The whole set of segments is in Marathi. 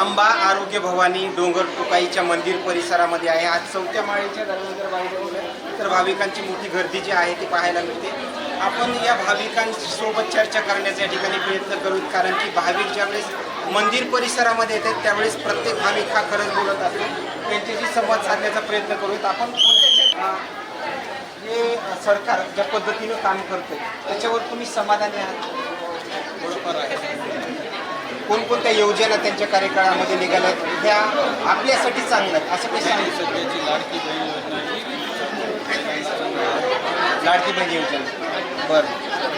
आंबा आरोग्य भवानी डोंगर टोकाईच्या मंदिर परिसरामध्ये आहे. आज चौथ्या माळेच्या दरम्यान तर भाविकांची मोठी गर्दी जी आहे ती पाहायला मिळते. आपण या भाविकांसोबत चर्चा करण्याचा या ठिकाणी प्रयत्न करू कारण की भाविक ज्यावेळेस मंदिर परिसरामध्ये येतात त्यावेळेस प्रत्येक भाविक हा खरंच बोलत असतो. त्यांच्याशी संवाद साधण्याचा प्रयत्न करूयात. आपण हे सरकार ज्या पद्धतीनं काम करतो त्याच्यावर तुम्ही समाधानी आहात? बरोबर आहे. कोणकोणत्या योजना त्यांच्या कार्यकाळामध्ये निघाल्यात ह्या आपल्यासाठी चांगल्या आहेत असं काही सांगू शकतो? सध्याची लाडकी बहीण योजना. लाडकी बहीण योजना. बरं.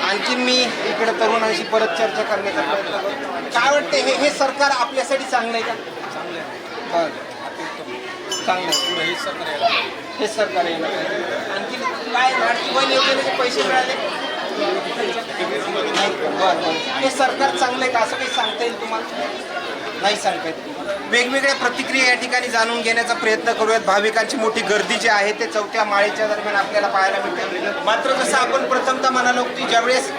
आणखीन मी इकडे तरुणांशी परत चर्चा करण्याचा प्रयत्न करतो. काय वाटतं हे हे सरकार आपल्यासाठी चांगलं आहे का? चांगले आहे. बरं. चांगलं पुढे हे सरकार हे सरकार पाहिजे. आणखीन काय लाडकी बहीण योजनेचे पैसे मिळाले? हे सरकार चांगलं आहे का? असं काही सांगता येईल तुम्हाला? नाही सांगता येत. वेगवेगळ्या प्रतिक्रिया या ठिकाणी जाणून घेण्याचा प्रयत्न करूयात. भाविकांची मोठी गर्दी जी आहे ते चौथ्या माळेच्या दरम्यान आपल्याला पाहायला मिळते. मात्र जसं आपण प्रथमतः म्हणालो की ज्यावेळेस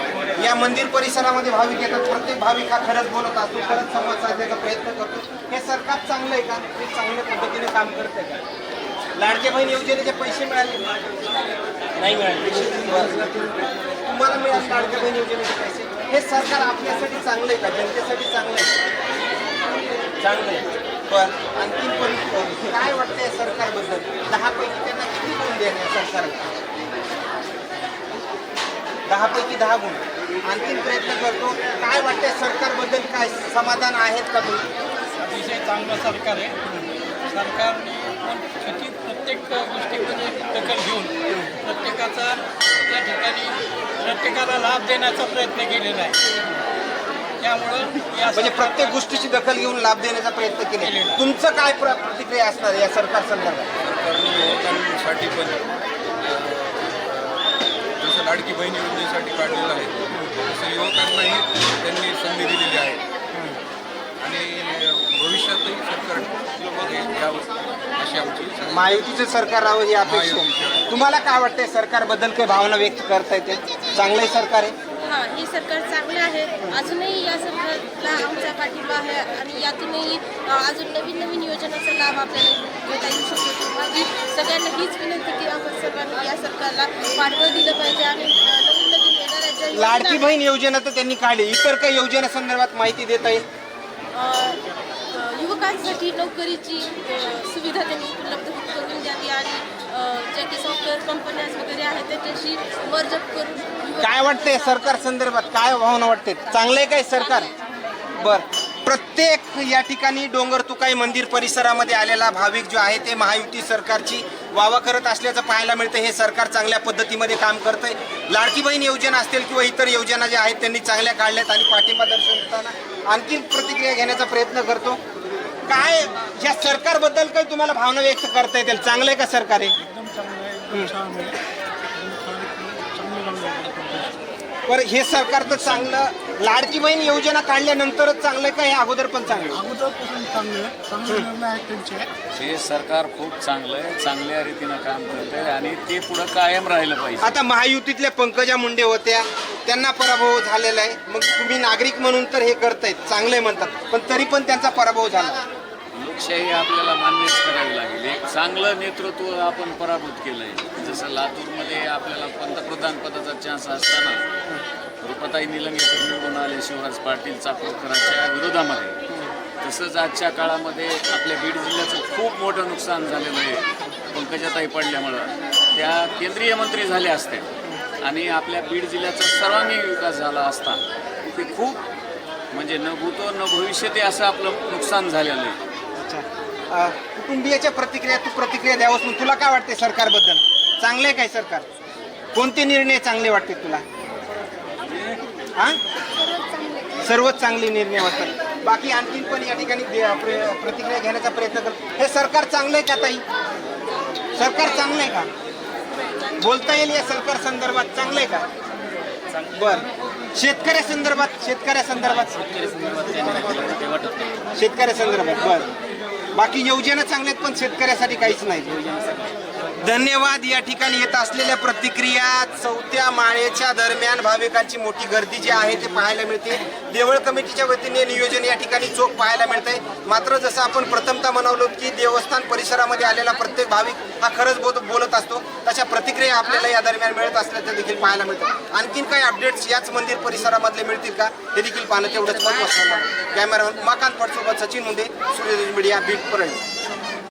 या मंदिर परिसरामध्ये भाविक येतात प्रत्येक भाविक हा खरंच बोलत असतो खरंच संवाद साधण्याचा प्रयत्न करतो. हे सरकार चांगलं आहे का? हे चांगल्या पद्धतीने काम करत आहे का? लाडके बहीण योजनेचे पैसे मिळाले? नाही मिळाले. तुम्हाला मिळाले लाडक्या बहीण योजनेचे पैसे. हे सरकार आपल्यासाठी चांगलं आहे का? जनतेसाठी चांगलं आहे? चांगलं आहे. पण आणखीन पण काय वाटतंय सरकारबद्दल? दहा पैकी त्यांना किती गुण देणे सरकार? दहा पैकी दहा गुण. आणखीन प्रयत्न करतो. काय वाटतंय सरकारबद्दल? काय समाधान आहेत का तुम्ही? अतिशय चांगलं सरकार आहे. सरकारने पण शेतीत प्रत्येक गोष्टीमध्ये दखल घेऊन प्रत्येकाचा त्या ठिकाणी प्रत्येकाला लाभ देण्याचा प्रयत्न केलेला आहे. त्यामुळं या म्हणजे प्रत्येक गोष्टीची दखल घेऊन लाभ देण्याचा प्रयत्न केले तुमचं काय प्र- प्रतिक्रिया असणार या सरकार संदर्भात? सरकारने युवकांसाठी पण अ, जसं लाडकी बहीण योजनेसाठी काढलेलं आहे तसं युवकांनाही त्यांनी संधी दिलेली आहे. आणि भविष्यातही सरकार हे यावं अशी आमची सगळी- महायुतीचं सरकार राहावं ही अपेक्षा. आहे. तुम्हाला काय वाटतंय? सरकारबद्दल काही भावना व्यक्त करता येते चांगलं आहे सरकार आहे? हा हे सरकार चांगले आहे. अजूनही या सरकारला आमचा पाठिंबा आहे आणि यातूनही अ, अजून नवीन नवीन योजनांचा लाभ आपल्याला घेता येऊ शकतो. माझी सगळ्यांना हीच विनंती की आपण सर्वांनी या सरकारला पाठबळ दिलं पाहिजे आणि अ, नवीन नवीन येणाऱ्या ज्या योजना लाडकी बहीण योजना तर त्यांनी काढली. इतर काही योजना संदर्भात माहिती देता येईल? युवकांसाठी नोकरीची सुविधा त्यांनी उपलब्ध करून द्यावी आणि ज्या काही सॉफ्टवेअर कंपन्या वगैरे आहेत त्याच्याशी मर्जप करून काय वाटतंय सरकार संदर्भात? काय भावना वाटते? चांगलं आहे काय सरकार? बर. प्रत्येक या ठिकाणी डोंगर तुकाई मंदिर परिसरामध्ये आलेला भाविक जो आहे ते महायुती सरकारची वावा करत असल्याचं पाहायला मिळतं. हे सरकार चांगल्या पद्धतीमध्ये काम करतंय. लाडकी बहीण योजना असतील किंवा इतर योजना ज्या आहेत त्यांनी चांगल्या काढल्यात आणि पाठिंबा दर्शवताना आणखी प्रतिक्रिया घेण्याचा प्रयत्न करतो. काय या सरकारबद्दल काही तुम्हाला भावना व्यक्त करता येतील? चांगलं आहे का सरकार आहे एकदम चांगलं आहे एकदम छान आहे चांगलं लागलं बरं हे सरकार तर चांगलं लाडकी बहीण योजना काढल्यानंतरच चांगलं आहे का? हे अगोदर पण चांगलं आहे? अगोदरपासून चांगले आहे. चांगले निर्णय आहेत. त्यांचे हे सरकार खूप चांगलं आहे चांगल्या रीतीनं काम करत आहे आणि ते पुढं कायम राहिलं पाहिजे. आता महायुतीतल्या पंकजा मुंडे होत्या त्यांना पराभव झालेला आहे. मग तुम्ही नागरिक म्हणून तर हे करतायत चांगले म्हणतात. पण तरी पण त्यांचा पराभव झाला. लोकशाही आपल्याला मान्यच करावी लागेल. एक चांगलं नेतृत्व आपण पराभूत केलंय. जसं लातूरमध्ये आपल्याला पंतप्रधान पदाचा चान्स असताना रुपाताई निलंगेकर निवडून आले शिवराज पाटील चाकूरकरांच्या विरोधामध्ये. तसंच आजच्या काळामध्ये आपल्या बीड जिल्ह्याचं खूप मोठं नुकसान झालेलं आहे. पंकजाताई पडल्यामुळं. त्या केंद्रीय मंत्री झाल्या असत्या आणि आपल्या बीड जिल्ह्याचा सर्वांगीण विकास झाला असता. ते खूप म्हणजे न भूतो न भविष्य ते असं आपलं नुकसान झालेलं आहे. कुटुंबियाच्या प्रतिक्रिया तू प्रतिक्रिया द्यावंस मग तुला काय वाटते सरकारबद्दल? चांगलं आहे काय सरकार कोणते निर्णय चांगले वाटते तुला? हा? सर्वच चांगले निर्णय वाटतात. बाकी आणखीन पण या ठिकाणी प्रतिक्रिया घेण्याचा प्रयत्न करतो हे सरकार चांगलं आहे का ताई? सरकार चांगलं आहे का? बोलता येईल या सरकार संदर्भात? चांगलं आहे का? बर. शेतकऱ्या संदर्भात शेतकऱ्या संदर्भात? शेतकऱ्या संदर्भात बर. बाकी योजना चांगल्यात पण शेतकऱ्यासाठी काहीच नाही. धन्यवाद. या ठिकाणी येत असलेल्या प्रतिक्रिया चौथ्या माळेच्या दरम्यान भाविकांची मोठी गर्दी जी आहे ते पाहायला मिळते. देवळ कमिटीच्या वतीने नियोजन या ठिकाणी चोख पाहायला मिळते मात्र जसं आपण प्रथमतः म्हणवलो की देवस्थान परिसरामध्ये आलेला प्रत्येक भाविक हा खरंच बोध बोलत असतो. तशा प्रतिक्रिया आपल्याला या दरम्यान मिळत असल्याचं देखील पाहायला मिळतं. आणखीन काही अपडेट्स याच मंदिर परिसरामधले मिळतील का? हे देखील पाहणं तेवढंच महत्त्वाचं आहे. Cameraman Umakant Sachin Munde Suryadesh media これに。